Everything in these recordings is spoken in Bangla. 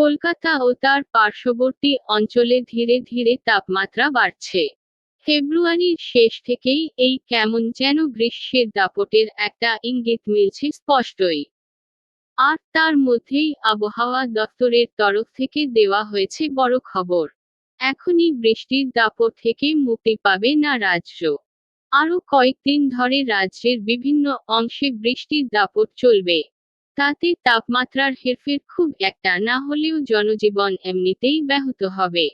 কলকাতা ও তার পার্শ্ববর্তী অঞ্চলে ধীরে ধীরে তাপমাত্রা বাড়ছে। ফেব্রুয়ারির শেষ থেকেই এই কেমন যেন গ্রীষ্মের দাপটের একটা ইঙ্গিত মিলছে স্পষ্টই। আর তার মধ্যেই আবহাওয়া দপ্তরের তরফ থেকে দেওয়া হয়েছে বড় খবর। এখনই বৃষ্টির দাপট থেকে মুক্তি পাবে না রাজ্য। আরও কয়েকদিন ধরে রাজ্যের বিভিন্ন অংশে বৃষ্টির দাপট চলবে। তাতে তাপমাত্রার হেরফের খুব একটা না হলেও জনজীবন এমনিতেই ব্যাহত হবে।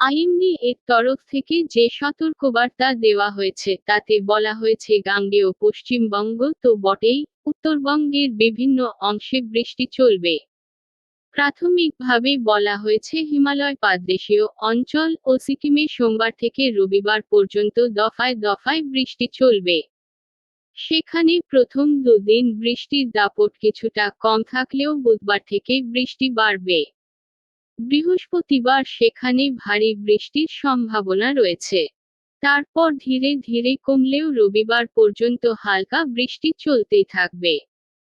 আইএমডি এর তরফ থেকে যে সতর্কবার্তা দেওয়া হয়েছে, তাতে বলা হয়েছে গাঙ্গেয় পশ্চিমবঙ্গ তো বটেই, উত্তরবঙ্গের বিভিন্ন অংশে বৃষ্টি চলবে। প্রাথমিকভাবে বলা হয়েছে হিমালয় পাদদেশীয় অঞ্চল ও সিকিমে সোমবার থেকে রবিবার পর্যন্ত দফায় দফায় বৃষ্টি চলবে। সেখানে প্রথম দুদিন বৃষ্টির দাপট কিছুটা কম থাকলেও বুধবার থেকে বৃষ্টি বাড়বে। বৃহস্পতিবার সেখানে ভারী বৃষ্টির সম্ভাবনা রয়েছে। তারপর ধীরে ধীরে কমলেও রবিবার পর্যন্ত হালকা বৃষ্টি চলতেই থাকবে।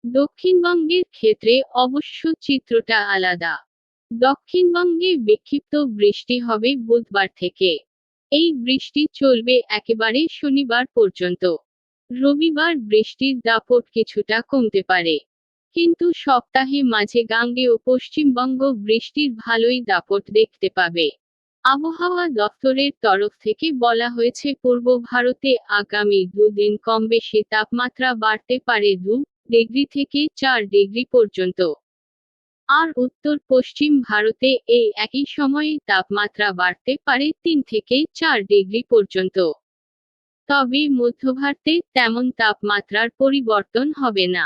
দক্ষিণবঙ্গের ক্ষেত্রে অবশ্য চিত্রটা আলাদা। দক্ষিণবঙ্গে বিক্ষিপ্ত বৃষ্টি হবে বুধবার থেকে। এই বৃষ্টি চলবে একেবারে শনিবার পর্যন্ত। রবিবার বৃষ্টির দাপট কিছুটা কমতে পারে। কিন্তু সপ্তাহে মাঝে গাঙ্গেয় পশ্চিমবঙ্গ বৃষ্টির ভালোই দাপট দেখতে পাবে। আবহাওয়া দপ্তরের তরফ থেকে বলা হয়েছে, পূর্ব ভারতে আগামী দুদিন কম বেশি তাপমাত্রা বাড়তে পারে দু ডিগ্রি থেকে চার ডিগ্রি পর্যন্ত। আর উত্তর পশ্চিম ভারতে এই একই সময়ে তাপমাত্রা বাড়তে পারে তিন থেকে চার ডিগ্রি পর্যন্ত। তবে মধ্যভারতে তেমন তাপমাত্রার পরিবর্তন হবে না।